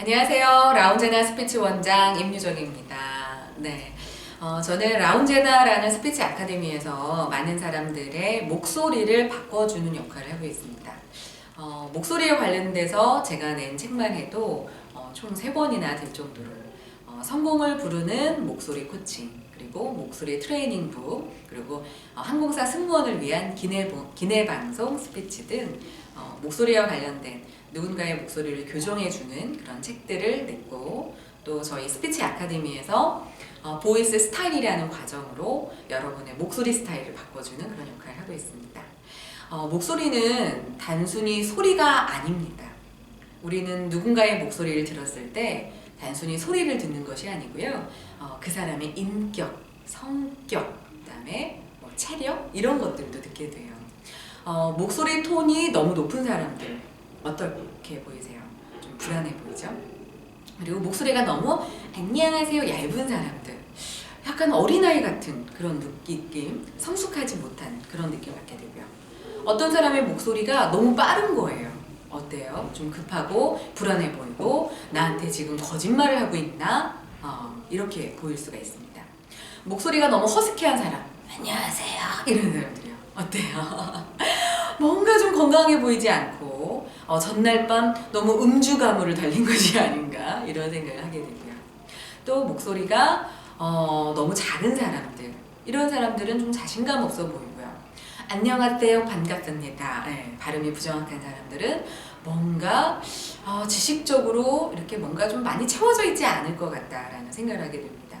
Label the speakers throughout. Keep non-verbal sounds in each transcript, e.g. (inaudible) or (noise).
Speaker 1: 안녕하세요. 라운제나 스피치 원장 임유정입니다. 네. 어, 저는 라운제나라는 스피치 아카데미에서 많은 사람들의 목소리를 바꿔주는 역할을 하고 있습니다. 어, 목소리에 관련돼서 제가 낸 책만 해도 어, 총 세번이나 될 정도로 어, 성공을 부르는 목소리 코칭, 그리고 목소리 트레이닝북, 그리고 어, 항공사 승무원을 위한 기내, 기내 방송 스피치 등 어, 목소리와 관련된 누군가의 목소리를 교정해주는 그런 책들을 냈고 또 저희 스피치 아카데미에서 어, 보이스 스타일이라는 과정으로 여러분의 목소리 스타일을 바꿔주는 그런 역할을 하고 있습니다. 어, 목소리는 단순히 소리가 아닙니다. 우리는 누군가의 목소리를 들었을 때 단순히 소리를 듣는 것이 아니고요. 어, 그 사람의 인격, 성격, 그다음에 뭐 체력 이런 것들도 듣게 돼요. 어, 목소리 톤이 너무 높은 사람들 어떻게 보이세요? 좀 불안해 보이죠? 그리고 목소리가 너무 안녕하세요 얇은 사람들 약간 어린아이 같은 그런 느낌 성숙하지 못한 그런 느낌 받게 되고요 어떤 사람의 목소리가 너무 빠른 거예요 어때요? 좀 급하고 불안해 보이고 나한테 지금 거짓말을 하고 있나? 어, 이렇게 보일 수가 있습니다 목소리가 너무 허스키한 사람 안녕하세요 이런 사람들이요 어때요? (laughs) 뭔가 좀 건강해 보이지 않고 어, 전날 밤 너무 음주 가무를 달린 (laughs) 것이 아닌가 이런 생각을 하게 되고요. 또 목소리가 어, 너무 작은 사람들 이런 사람들은 좀 자신감 없어 보이고요. 안녕하세요 반갑습니다. 네, 발음이 부정확한 사람들은 뭔가 어, 지식적으로 이렇게 뭔가 좀 많이 채워져 있지 않을 것 같다라는 생각을 하게 됩니다.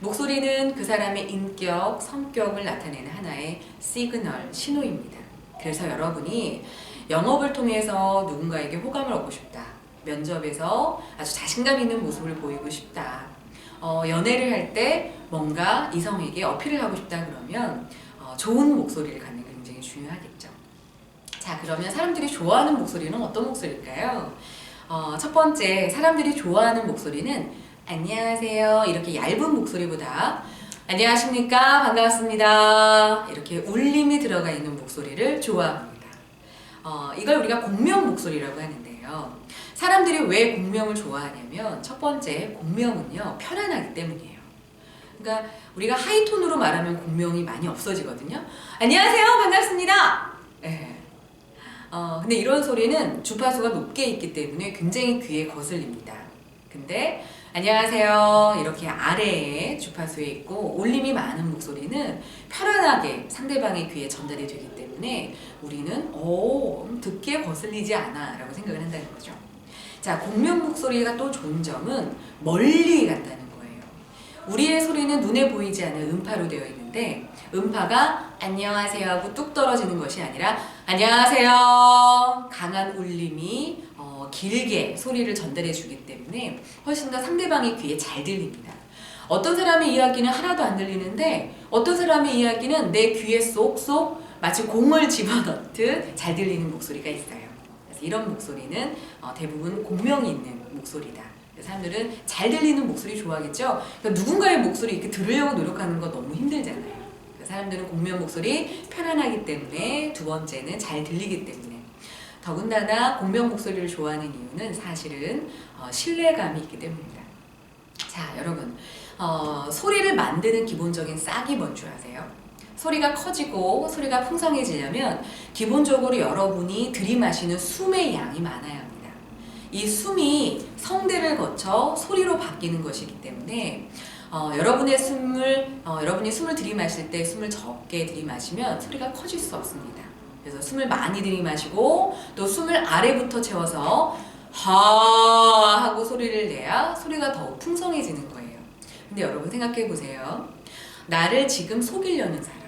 Speaker 1: 목소리는 그 사람의 인격, 성격을 나타내는 하나의 시그널, 신호입니다. 그래서 여러분이 영업을 통해서 누군가에게 호감을 얻고 싶다. 면접에서 아주 자신감 있는 모습을 보이고 싶다. 어, 연애를 할 때 뭔가 이성에게 어필을 하고 싶다 그러면 어, 좋은 목소리를 갖는 게 굉장히 중요하겠죠. 자, 그러면 사람들이 좋아하는 목소리는 어떤 목소리일까요? 어, 첫 번째, 사람들이 좋아하는 목소리는 안녕하세요. 이렇게 얇은 목소리보다 안녕하십니까? 반갑습니다. 이렇게 울림이 들어가 있는 목소리를 좋아합니다. 어, 이걸 우리가 공명 목소리라고 하는데요. 사람들이 왜 공명을 좋아하냐면 첫 번째 공명은요 편안하기 때문이에요. 그러니까 우리가 하이톤으로 말하면 공명이 많이 없어지거든요. 안녕하세요, 반갑습니다. 예. 어, 근데 이런 소리는 주파수가 높게 있기 때문에 굉장히 귀에 거슬립니다. 근데 안녕하세요. 이렇게 아래에 주파수에 있고 울림이 많은 목소리는 편안하게 상대방의 귀에 전달이 되기 때문에 우리는 오 듣기에 거슬리지 않아 라고 생각을 한다는 거죠. 자 공명 목소리가 또 좋은 점은 멀리 간다는 거예요. 우리의 소리는 눈에 보이지 않는 음파로 되어 있는데 음파가 안녕하세요 하고 뚝 떨어지는 것이 아니라 안녕하세요. 강한 울림이 어, 길게 소리를 전달해 주기 때문에 훨씬 더 상대방의 귀에 잘 들립니다. 어떤 사람의 이야기는 하나도 안 들리는데 어떤 사람의 이야기는 내 귀에 쏙쏙 마치 공을 집어넣듯 잘 들리는 목소리가 있어요. 그래서 이런 목소리는 어, 대부분 공명이 있는 목소리다. 사람들은 잘 들리는 목소리 좋아하겠죠. 그러니까 누군가의 목소리 이렇게 들으려고 노력하는 거 너무 힘들잖아요. 사람들은 공명 목소리 편안하기 때문에 두 번째는 잘 들리기 때문에 더군다나 공명 목소리를 좋아하는 이유는 사실은 어, 신뢰감이 있기 때문입니다. 자, 여러분, 어, 소리를 만드는 기본적인 싹이 뭔 줄 아세요? 소리가 커지고 소리가 풍성해지려면 기본적으로 여러분이 들이마시는 숨의 양이 많아야 합니다. 이 숨이 성대를 거쳐 소리로 바뀌는 것이기 때문에 어, 여러분의 숨을 어, 여러분이 숨을 들이마실 때 숨을 적게 들이마시면 소리가 커질 수 없습니다. 그래서 숨을 많이 들이마시고 또 숨을 아래부터 채워서 하 하고 소리를 내야 소리가 더욱 풍성해지는 거예요. 근데 여러분 생각해 보세요. 나를 지금 속이려는 사람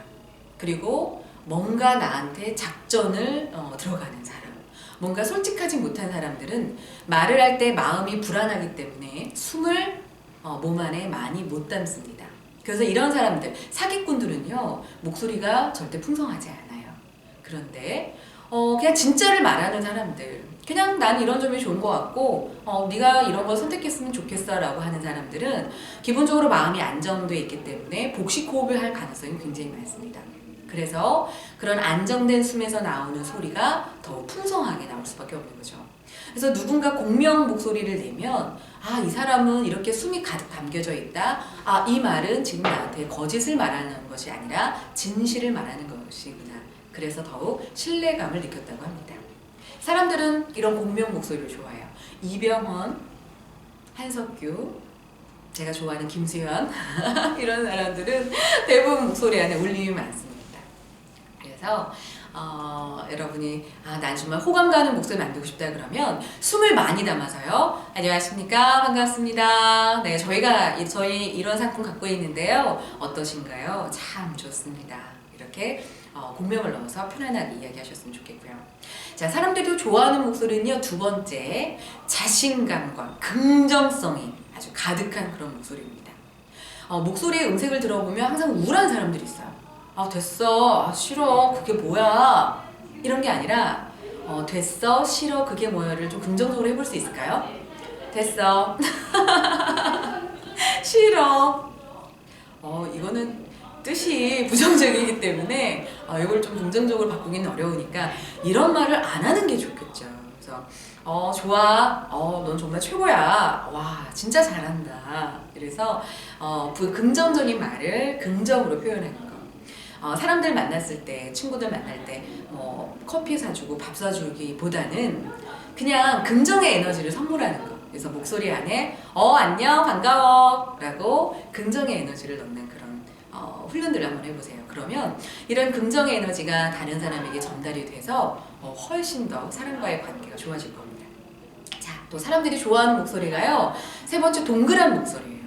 Speaker 1: 그리고 뭔가 나한테 작전을 어, 들어가는 사람 뭔가 솔직하지 못한 사람들은 말을 할 때 마음이 불안하기 때문에 숨을 어, 몸 안에 많이 못 담습니다. 그래서 이런 사람들 사기꾼들은요 목소리가 절대 풍성하지 않아요. 그런데 어, 그냥 진짜를 말하는 사람들 그냥 난 이런 점이 좋은 것 같고 어, 네가 이런 걸 선택했으면 좋겠어 라고 하는 사람들은 기본적으로 마음이 안정돼 있기 때문에 복식 호흡을 할 가능성이 굉장히 많습니다. 그래서 그런 안정된 숨에서 나오는 소리가 더 풍성하게 나올 수밖에 없는 거죠. 그래서 누군가 공명 목소리를 내면 아, 이 사람은 이렇게 숨이 가득 담겨져 있다. 아, 이 말은 지금 나한테 거짓을 말하는 것이 아니라 진실을 말하는 것이구나. 그래서 더욱 신뢰감을 느꼈다고 합니다. 사람들은 이런 공명 목소리를 좋아해요. 이병헌, 한석규, 제가 좋아하는 김수현 (laughs) 이런 사람들은 대부분 목소리 안에 울림이 많습니다. 그래서 어, 여러분이 아, 난 정말 호감 가는 목소리 만들고 싶다 그러면 숨을 많이 담아서요. 안녕하십니까 반갑습니다. 네 저희가 이- 저희 이런 상품 갖고 있는데요. 어떠신가요? 참 좋습니다. 이렇게 어, 공명을 넣어서 편안하게 이야기하셨으면 좋겠고요. 자 사람들이 좋아하는 목소리는요 두 번째 자신감과 긍정성이 아주 가득한 그런 목소리입니다. 어, 목소리의 음색을 들어보면 항상 우울한 사람들이 있어요. 아 됐어 아, 싫어 그게 뭐야 이런 게 아니라 어, 됐어 싫어 그게 뭐야를 좀 긍정적으로 해볼 수 있을까요? 됐어 (laughs) 싫어 어 이거는 뜻이 부정적이기 때문에 어, 이걸 좀 긍정적으로 바꾸기는 어려우니까 이런 말을 안 하는 게 좋겠죠. 그래서 어 좋아, 어넌 정말 최고야, 와 진짜 잘한다. 그래서 어 부- 긍정적인 말을 긍정으로 표현하는 거. 어, 사람들 만났을 때, 친구들 만날 때, 뭐 커피 사주고 밥 사주기보다는 그냥 긍정의 에너지를 선물하는 거. 그래서 목소리 안에 어 안녕 반가워라고 긍정의 에너지를 넣는 그런 어, 훈련들을 한번 해보세요. 그러면 이런 긍정의 에너지가 다른 사람에게 전달이 돼서 어, 훨씬 더 사람과의 관계가 좋아질 겁니다. 자, 또 사람들이 좋아하는 목소리가요. 세 번째 동그란 목소리예요.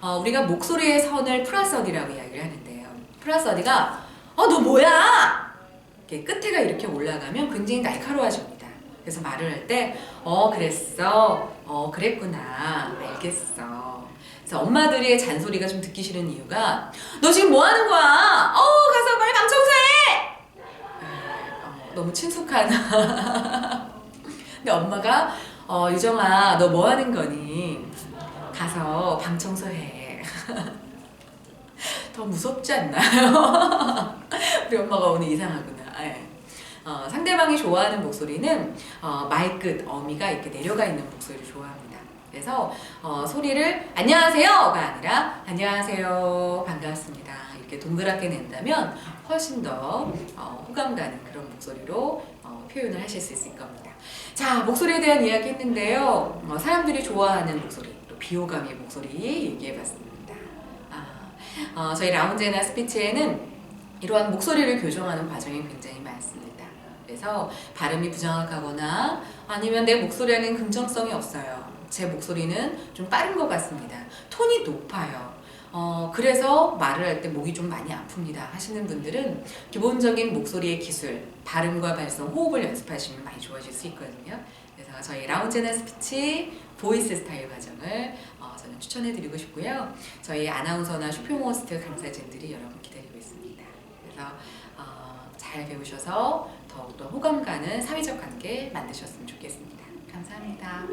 Speaker 1: 어, 우리가 목소리의 선을 플러스어디라고 이야기를 하는데요. 플러스어디가 어 너 뭐야? 이렇게 끝에가 이렇게 올라가면 굉장히 날카로워집니다. 그래서 말을 할 때 어 그랬어, 어 그랬구나, 알겠어. 그래서 엄마들의 잔소리가 좀 듣기 싫은 이유가 너 지금 뭐 하는 거야? 어 가서 빨리 방 청소해. 어, 너무 친숙한. (laughs) 근데 엄마가 어 유정아 너 뭐 하는 거니? 가서 방 청소해. (laughs) 더 무섭지 않나요? (laughs) 우리 엄마가 오늘 이상하구나. 예. 어, 상대방이 좋아하는 목소리는 어, 말끝, 어미가 이렇게 내려가 있는 목소리를 좋아합니다. 그래서 어, 소리를 안녕하세요가 아니라 안녕하세요, 반갑습니다. 이렇게 동그랗게 낸다면 훨씬 더 어, 호감 가는 그런 목소리로 어, 표현을 하실 수 있을 겁니다. 자, 목소리에 대한 이야기 했는데요. 어, 사람들이 좋아하는 목소리, 또 비호감의 목소리 얘기해봤습니다. 아, 어, 저희 라운제나 스피치에는 이러한 목소리를 교정하는 과정이 굉장히 많습니다. 그래서 발음이 부정확하거나 아니면 내 목소리에는 긍정성이 없어요. 제 목소리는 좀 빠른 것 같습니다. 톤이 높아요. 어, 그래서 말을 할 때 목이 좀 많이 아픕니다. 하시는 분들은 기본적인 목소리의 기술, 발음과 발성, 호흡을 연습하시면 많이 좋아질 수 있거든요. 그래서 저희 라운제나 스피치 보이스 스타일 과정을 어, 저는 추천해 드리고 싶고요. 저희 아나운서나 쇼핑호스트 강사진들이 여러분 기다리고 있습니다. 그래서 어, 잘 배우셔서 더욱더 호감 가는 사회적 관계 만드셨으면 좋겠습니다. 감사합니다.